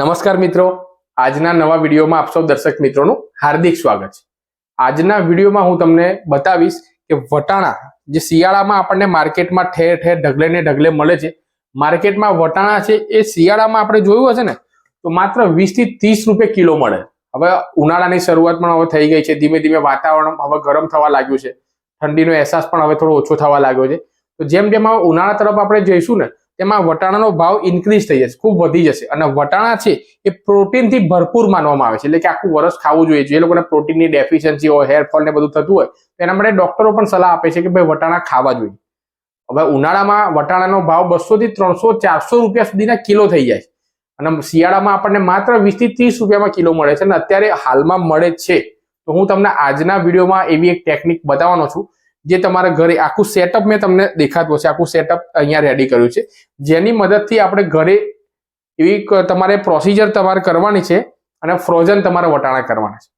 નમસ્કાર મિત્રો. આજના નવા વિડીયોમાં આપ સૌ દર્શક મિત્રોનું હાર્દિક સ્વાગત છે. આજના વિડીયોમાં હું તમને બતાવીશ કે વટાણા જે શિયાળામાં આપણને માર્કેટમાં ઠેર ઠેર ઢગલે ને ઢગલે મળે છે. માર્કેટમાં વટાણા છે એ શિયાળામાં આપણે જોયું હશે ને, તો માત્ર વીસથી ત્રીસ રૂપિયા કિલો મળે. હવે ઉનાળાની શરૂઆત પણ હવે થઈ ગઈ છે. ધીમે ધીમે વાતાવરણ હવે ગરમ થવા લાગ્યું છે. ઠંડીનો અહેસાસ પણ હવે થોડો ઓછો થવા લાગ્યો છે. તો જેમ જેમ હવે ઉનાળા તરફ આપણે જઈશું ને તેમાં વટાણાનો ભાવ ઇન્ક્રીઝ થઈ જશે, ખૂબ વધી જશે. અને વટાણા છે એ પ્રોટીનથી ભરપૂર માનવામાં આવે છે. એટલે કે આખું વર્ષ ખાવું જોઈએ. જે લોકોને પ્રોટીનની ડેફિશિયન્સી હોય હેરફોલ ને બધું થતું હોય, તો એના માટે ડોક્ટરો પણ સલાહ આપે છે કે ભાઈ વટાણા ખાવા જોઈએ. હવે ઉનાળામાં વટાણાનો ભાવ બસોથી ત્રણસો ચારસો રૂપિયા સુધીના કિલો થઈ જાય છે. અને શિયાળામાં આપણને માત્ર વીસથી ત્રીસ રૂપિયામાં કિલો મળે છે અને અત્યારે હાલમાં મળે જ છે. તો હું તમને આજના વિડીયોમાં એવી એક ટેકનિક બતાવવાનો છું. જે તમારા ઘરે આખું સેટઅપ મેં તમને દેખાતું હશે, આખું સેટઅપ અહીંયા રેડી કર્યું છે. જેની મદદથી આપણે ઘરે એવી તમારે પ્રોસિજર તમારે કરવાની છે અને ફ્રોઝન તમારે વટાણા કરવાના છે.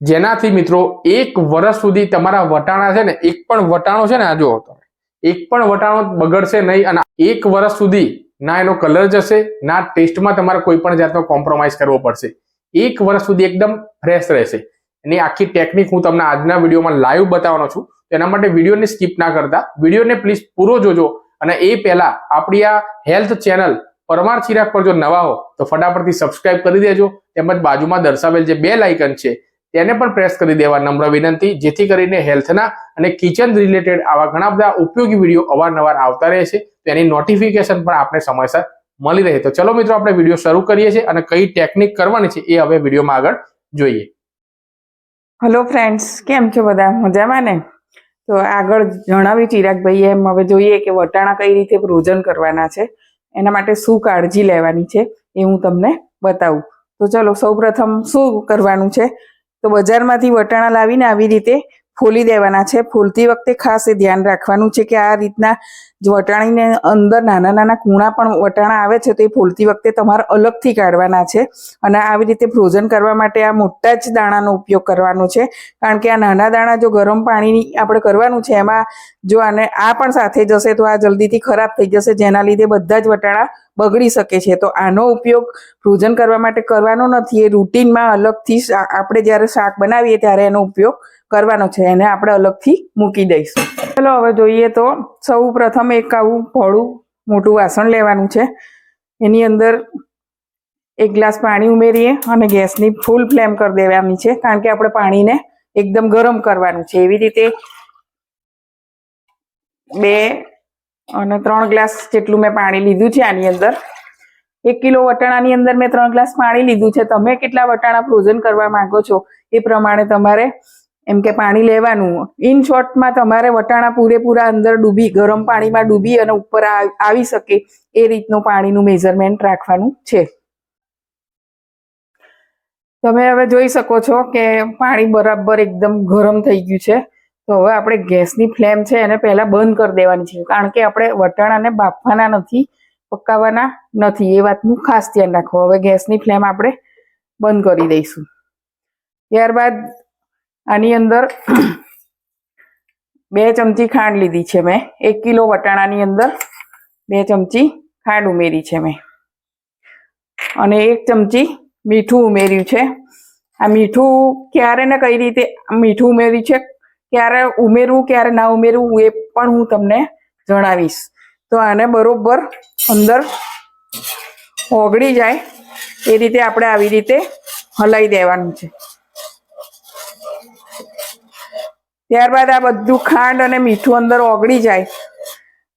જેનાથી મિત્રો, એક વર્ષ સુધી તમારા વટાણા છે ને, એક પણ વટાણો છે ને, આ જુઓ તમે, એક પણ વટાણો બગડશે નહીં અને એક વર્ષ સુધી ના એનો કલર જશે, ના ટેસ્ટમાં તમારે કોઈ પણ જાતનો કોમ્પ્રોમાઇઝ કરવો પડશે. એક વર્ષ સુધી એકદમ ફ્રેશ રહેશે. એની આખી ટેકનિક હું તમને આજના વિડીયોમાં લાઈવ બતાવવાનો છું. એના માટે વિડીયોને સ્કીપ ના કરતા. વિડીયોને પ્લીઝ પૂરો જોજો. અને એ પહેલા આપણી આ હેલ્થ ચેનલ પરમાર ચિરાગ પર જો નવા હો, તો ફટાફટથી સબસ્ક્રાઇબ કરી દેજો. તેમજ બાજુમાં દર્શાવેલ જે બે લાઇકન છે, તેને પણ પ્રેસ કરી દેવા નમ્ર વિનંતી. જેથી કરીને હેલ્થના અને કિચન રિલેટેડ આવા ઘણા બધા ઉપયોગી વીડિયો અવારનવાર આવતા રહે છે. તેની નોટિફિકેશન પણ આપણે સમયસર મળી રહે. તો ચલો મિત્રો, આપણે વીડિયો શરૂ કરીએ છીએ અને કઈ ટેકનિક કરવાની છે એ હવે વિડીયોમાં આગળ જોઈએ. હલો ફ્રેન્ડ્સ કેમ છો બધા? મજામાં ને? તો આગળ જણાવ્યું ચિરાગભાઈએ, એમ હવે જોઈએ કે વટાણા કઈ રીતે ફ્રોઝન કરવાના છે. એના માટે શું કાળજી લેવાની છે એ હું તમને બતાવું. તો ચલો, સૌપ્રથમ શું કરવાનું છે? તો બજારમાંથી વટાણા લાવીને આવી રીતે ફોલી દેવાના છે. ફોલતી વખતે ખાસ એ ધ્યાન રાખવાનું છે કે આ રીતના વટાણીને અંદર નાના નાના કૂણા પણ વટાણા આવે છે તો એ ફોલતી વખતે તમારે અલગથી કાઢવાના છે. અને આવી રીતે ફ્રોઝન કરવા માટે આ મોટા જ દાણાનો ઉપયોગ કરવાનો છે. કારણ કે આ નાના દાણા જો ગરમ પાણીની આપણે કરવાનું છે, એમાં જો આને આ પણ સાથે જશે તો આ જલ્દીથી ખરાબ થઈ જશે. જેના લીધે બધા જ વટાણા બગડી શકે છે. તો આનો ઉપયોગ ફ્રોઝન કરવા માટે કરવાનો નથી. એ રૂટીનમાં અલગથી આપણે જ્યારે શાક બનાવીએ ત્યારે એનો ઉપયોગ કરવાનો છે એને આપણે અલગથી મૂકી દઈશું. ચલો, હવે જોઈએ તો સૌ પ્રથમ એક આવું ભોળું મોટું વાસણ લેવાનું છે. એની અંદર એક ગ્લાસ પાણી ઉમેરીએ અને ગેસની ફૂલ ફ્લેમ કરી દેવાની છે, કારણ કે આપણે પાણીને એકદમ ગરમ કરવાનું છે. એવી રીતે બે અને ત્રણ ગ્લાસ જેટલું મેં પાણી લીધું છે આની અંદર. એક કિલો વટાણાની અંદર મેં ત્રણ ગ્લાસ પાણી લીધું છે. તમે કેટલા વટાણા ફ્રોઝન કરવા માંગો છો એ પ્રમાણે તમારે એમ કે પાણી લેવાનું. ઇન શોર્ટમાં તમારે વટાણા પૂરેપૂરા અંદર ડૂબી, ગરમ પાણીમાં ડૂબી અને ઉપર આવી શકે એ રીતનું પાણીનું મેઝરમેન્ટ રાખવાનું છે. તમે હવે જોઈ શકો છો કે પાણી બરાબર એકદમ ગરમ થઈ ગયું છે. તો હવે આપણે ગેસની ફ્લેમ છે એને પહેલાં બંધ કરી દેવાની છે. કારણ કે આપણે વટાણાને બાફવાના નથી પકાવવાના નથી. એ વાતનું ખાસ ધ્યાન રાખવું હવે ગેસની ફ્લેમ આપણે બંધ કરી દઈશું. ત્યારબાદ આની અંદર બે ચમચી ખાંડ લીધી છે મેં. એક કિલો વટાણાની અંદર બે ચમચી ખાંડ ઉમેરી છે મેં. અને એક ચમચી મીઠું ઉમેર્યું છે. આ મીઠું ક્યારે ને કઈ રીતે મીઠું ઉમેર્યું છે, ક્યારે ઉમેરવું, ક્યારે ના ઉમેરવું, એ પણ હું તમને જણાવીશ. તો આને બરોબર અંદર ઓગળી જાય, એ રીતે આપણે આવી રીતે હલાઈ દેવાનું છે. ત્યારબાદ આ બધું ખાંડ અને મીઠું અંદર ઓગળી જાય.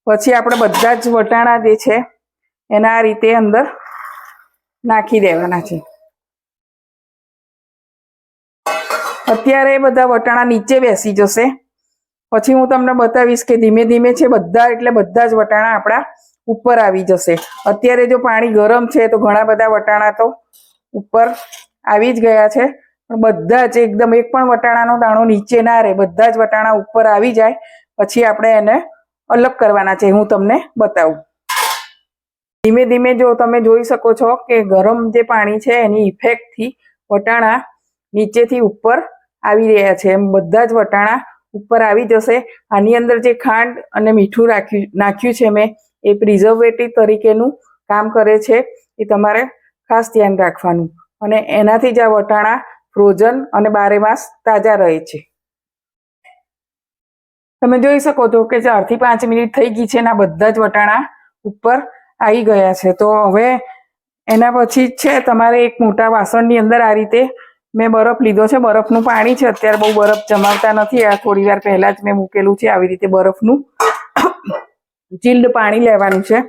પછી આપણે બધા જ વટાણા જે છે, એના આ રીતે અંદર નાખી દેવાના છે. અત્યારે બધા વટાણા નીચે બેસી જશે. પછી હું તમને બતાવીશ કે ધીમે ધીમે છે બધા, એટલે બધા જ વટાણા આપણા ઉપર આવી જશે. અત્યારે જો પાણી ગરમ છે તો ઘણા બધા વટાણા તો ઉપર આવી જ ગયા છે. પણ બધા જ એકદમ એક પણ વટાણાનો દાણો નીચે ના રહે, બધા જ વટાણા ઉપર આવી જાય, પછી આપણે એને અલગ કરવાના છે, હું તમને બતાવું. ધીમે ધીમે જો તમે જોઈ શકો છો કે ગરમ જે પાણી છે, એની ઇફેક્ટથી વટાણા નીચેથી ઉપર આવી રહ્યા છે. એમ બધા જ વટાણા ઉપર આવી જશે. આની અંદર જે ખાંડ અને મીઠું રાખ્યું, નાખ્યું છે મેં, એ પ્રિઝર્વેટિવ તરીકેનું કામ કરે છે, એ તમારે ખાસ ધ્યાન રાખવાનું. અને એનાથી જ આ વટાણા ફ્રોઝન અને બારે માસ તાજા રહે છે. તમે જોઈ શકો છો કે ચારથી પાંચ મિનિટ થઈ ગઈ છે એના બધા જ વટાણા ઉપર આવી ગયા છે. તો હવે એના પછી છે તમારે એક મોટા વાસણની અંદર આ રીતે મેં બરફ લીધો છે. બરફનું પાણી છે. અત્યારે બહુ બરફ જમાવતા નથી. આ થોડી વાર પહેલા જ મેં મૂકેલું છે. આવી રીતે બરફનું ચીલ્ડ પાણી લેવાનું છે.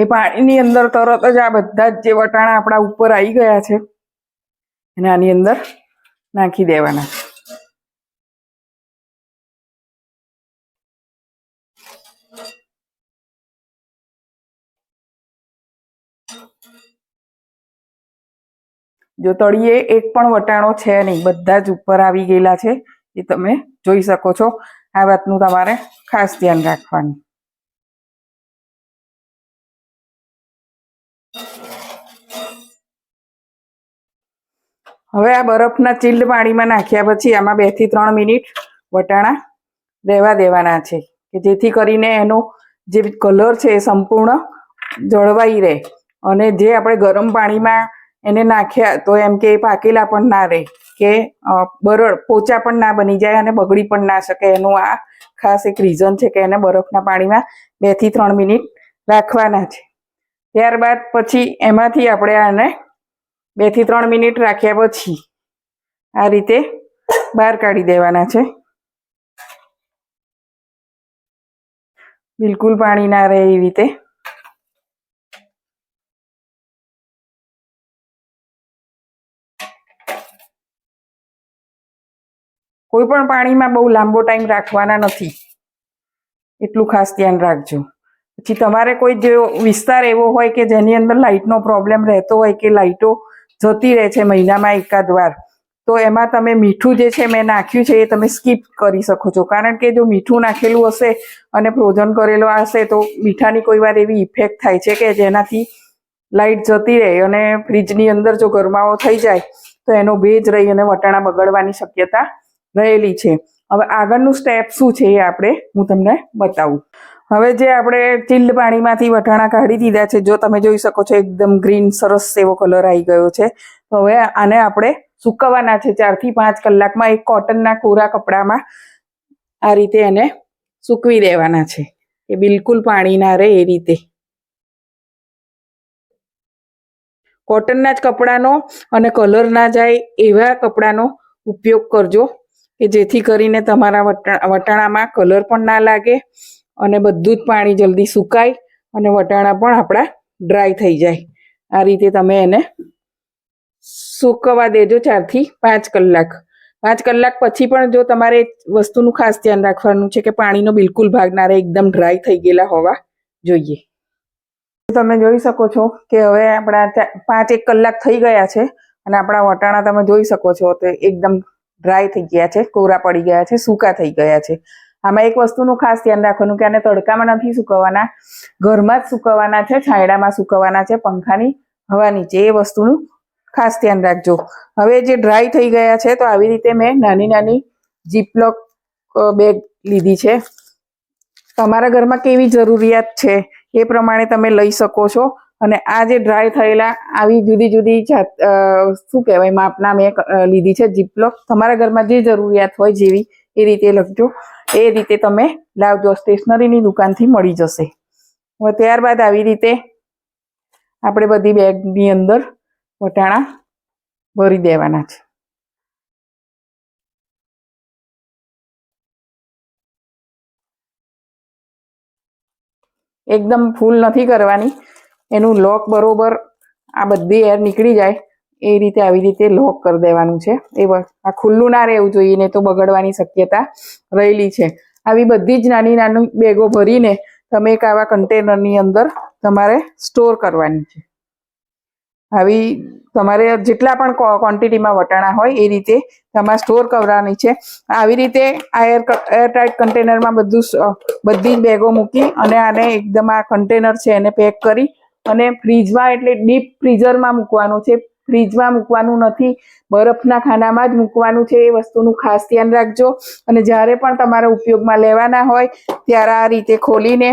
એ પાણીની અંદર તરત જ આ બધા જ જે વટાણા આપણા ઉપર આવી ગયા છે અને આની અંદર નાખી દેવાના. જો તળિયે એક પણ વટાણો છે નહીં, બધા જ ઉપર આવી ગયેલા છે, એ તમે જોઈ શકો છો. આ વાતનું તમારે ખાસ ધ્યાન રાખવાનું. હવે આ બરફના ચીલ્ડ પાણીમાં નાખ્યા પછી આમાં બેથી ત્રણ મિનિટ વટાણા રહેવા દેવાના છે, કે જેથી કરીને એનો જે કલર છે એ સંપૂર્ણ જળવાઈ રહે. અને જે આપણે ગરમ પાણીમાં એને નાખ્યા તો એમ કે એ પાકેલા પણ ના રહે, કે બરડ, પોચા પણ ના બની જાય અને બગડી પણ ના શકે. એનું આ ખાસ એક રીઝન છે કે એને બરફના પાણીમાં બેથી ત્રણ મિનિટ રાખવાના છે. ત્યારબાદ પછી એમાંથી આપણે આને બેથી ત્રણ મિનિટ રાખ્યા પછી આ રીતે બહાર કાઢી દેવાના છે. બિલકુલ પાણી ના રહે એ રીતે. કોઈ પણ પાણીમાં બહુ લાંબો ટાઈમ રાખવાના નથી. એટલું ખાસ ધ્યાન રાખજો. પછી તમારે કોઈ જે વિસ્તાર એવો હોય કે જેની અંદર લાઇટનો પ્રોબ્લેમ રહેતો હોય કે લાઇટો જતી રહે છે મહિનામાં એકાદ વાર. તો એમાં તમે મીઠું જે છે મેં નાખ્યું છે એ તમે સ્કીપ કરી શકો છો. કારણ કે જો મીઠું નાખેલું હશે અને ફ્રોઝન કરેલો હશે તો મીઠાની કોઈ વાર એવી ઇફેક્ટ થાય છે કે જેનાથી લાઇટ જતી રહે અને ફ્રીજની અંદર જો ગરમાવો થઈ જાય તો એનો ભેજ રહી અને વટાણા બગડવાની શક્યતા રહેલી છે. હવે આગળનું સ્ટેપ શું છે એ આપણે હું તમને બતાવું. હવે જે આપણે ચીલ્ડ પાણીમાંથી વટાણા કાઢી દીધા છે, જો તમે જોઈ શકો છો, એકદમ ગ્રીન સરસ એવો કલર આવી ગયો છે. તો હવે આને આપણે સુકવવાના છે, ચારથી પાંચ કલાકમાં એક કોટનના કોરા કપડામાં આ રીતે એને સૂકવી દેવાના છે. એ બિલકુલ પાણી ના રહે એ રીતે. કોટનના જ કપડાનો અને કલર ના જાય એવા કપડાનો ઉપયોગ કરજો કે જેથી કરીને તમારા વટાણામાં કલર પણ ના લાગે અને બધું જ પાણી જલ્દી સુકાય અને વટાણા પણ આપણા ડ્રાય થઈ જાય. આ રીતે તમે એને સૂકવવા દેજો ચારથી પાંચ કલાક. પાંચ કલાક પછી પણ જો તમારે વસ્તુનું ખાસ ધ્યાન રાખવાનું છે કે પાણીનો બિલકુલ ભાગ ના રહે, એકદમ ડ્રાય થઈ ગયેલા હોવા જોઈએ. તમે જોઈ શકો છો કે હવે આપણા પાંચ એક કલાક થઈ ગયા છે અને આપણા વટાણા તમે જોઈ શકો છો તો એકદમ ડ્રાય થઈ ગયા છે, કોરા પડી ગયા છે, સૂકા થઈ ગયા છે. આમાં એક વસ્તુનું ખાસ ધ્યાન રાખવાનું કે આને તડકામાં નથી સુકવવાના, ઘરમાં જ સુકવવાના છે, છાંયડામાં સુકવવાના છે, પંખાની હવા નીચે, એ વસ્તુનું ખાસ ધ્યાન રાખજો. હવે જે ડ્રાય થઈ ગયા છે, તો આવી રીતે મેં નાની નાની જીપલોક બેગ લીધી છે. તમારા ઘરમાં કેવી જરૂરિયાત છે, એ પ્રમાણે તમે લઈ શકો છો. અને આ જે ડ્રાય થયેલા, આવી જુદી જુદી જાત શું કહેવાય, માપના મેં લીધી છે જીપલોક તમારા ઘરમાં જે જરૂરિયાત હોય જેવી, એ રીતે લખજો. એ રીતે તમે લાવજો સ્ટેશનરીની દુકાનથી મળી જશે. હવે ત્યારબાદ આવી રીતે આપણે બધી બેગની અંદર વટાણા ભરી દેવાના છે. એકદમ ફૂલ નથી કરવાની. એનું લોક બરોબર આ બધી એર નીકળી જાય. એ રીતે આવી રીતે લોક કરી દેવાનું છે. એ આ ખુલ્લું ના રહેવું જોઈએ, ને તો બગડવાની શક્યતા રહેલી છે. આવી બધી જ નાની નાની બેગો ભરીને તમે એક આવા કન્ટેનરની અંદર તમારે સ્ટોર કરવાની છે. આવી તમારે જેટલા પણ ક્વોન્ટિટીમાં વટાણા હોય, એ રીતે તમારે સ્ટોર કરવાની છે. આવી રીતે આ એર એરટાઇટ કન્ટેનરમાં બધું બધી જ બેગો મૂકી અને આને એકદમ આ કન્ટેનર છે એને પેક કરી અને ફ્રીજમાં એટલે ડીપ ફ્રીઝરમાં મૂકવાનું છે. ફ્રીજમાં મૂકવાનું નથી, બરફના ખાનામાં જ મૂકવાનું છે એ વસ્તુનું ખાસ ધ્યાન રાખજો. અને જ્યારે પણ તમારે ઉપયોગમાં લેવાના હોય, ત્યારે આ રીતે ખોલીને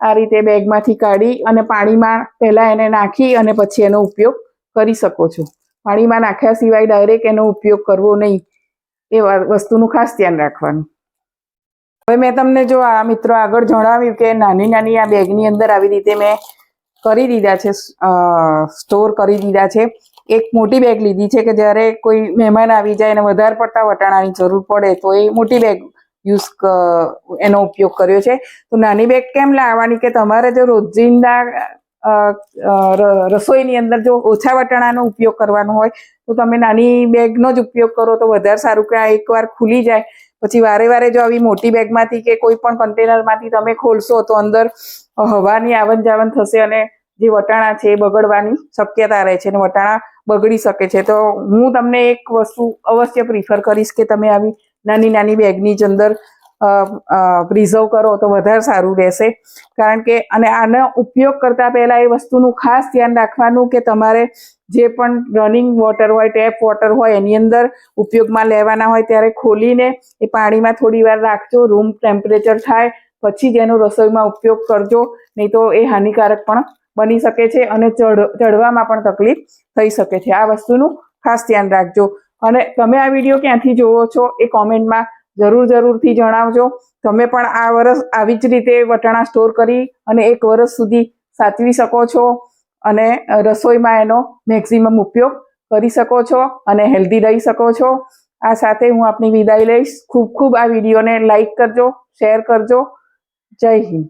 આ રીતે બેગમાંથી કાઢી અને પાણીમાં પહેલાં એને નાખી અને પછી એનો ઉપયોગ કરી શકો છો. પાણીમાં નાખ્યા સિવાય ડાયરેક્ટ એનો ઉપયોગ કરવો નહીં, એ વસ્તુનું ખાસ ધ્યાન રાખવાનું. હવે મેં તમને જો આ મિત્રો આગળ જણાવ્યું કે નાની નાની આ બેગની અંદર આવી રીતે મેં કરી દીધા છે સ્ટોર કરી દીધા છે. એક મોટી બેગ લીધી છે કે જ્યારે કોઈ મહેમાન આવી જાય અને વધારે પડતા વટાણાની જરૂર પડે તો એ મોટી બેગ યુઝ એનો ઉપયોગ કર્યો છે. તો નાની બેગ કેમ લાવવાની કે તમારે જો રોજિંદા રસોઈની અંદર જો ઓછા વટાણાનો ઉપયોગ કરવાનો હોય, તો તમે નાની બેગનો જ ઉપયોગ કરો તો વધારે સારું કે આ એકવાર ખુલી જાય. પછી વારે વારે જો આવી મોટી બેગમાંથી કે કોઈ પણ કન્ટેનરમાંથી તમે ખોલશો તો અંદર હવાની આવન જાવન થશે અને જે વટાણા છે એ બગડવાની શક્યતા રહે છે અને વટાણા બગડી શકે છે. તો હું તમને એક વસ્તુ અવશ્ય પ્રિફર કરીશ કે તમે આવી નાની નાની બેગની જ અંદર પ્રિઝર્વ કરો તો વધારે સારું રહેશે. કારણ કે અને આનો ઉપયોગ કરતાં પહેલાં એ વસ્તુનું ખાસ ધ્યાન રાખવાનું કે તમારે જે પણ રનિંગ વોટર હોય ટેપ વોટર હોય એની અંદર ઉપયોગમાં લેવાના હોય ત્યારે ખોલીને એ પાણીમાં થોડી વાર રાખજો. રૂમ ટેમ્પરેચર થાય, પછી જ એનો રસોઈમાં ઉપયોગ કરજો. નહીં તો એ હાનિકારક પણ બની શકે છે અને ચડવામાં પણ તકલીફ થઈ શકે છે. આ વસ્તુનું ખાસ ધ્યાન રાખજો. અને તમે આ વીડિયો ક્યાંથી જોવો છો એ કોમેન્ટમાં જરૂર, જરૂરથી જણાવજો. તમે પણ આ વરસ આવી જ રીતે વટાણા સ્ટોર કરી અને એક વર્ષ સુધી સાચવી શકો છો અને રસોઈમાં એનો મેક્સિમમ ઉપયોગ કરી શકો છો અને હેલ્ધી રહી શકો છો. આ સાથે હું આપની વિદાય લઈશ. ખૂબ ખૂબ આ વિડીયોને લાઈક કરજો, શેર કરજો. જય હિન્દ.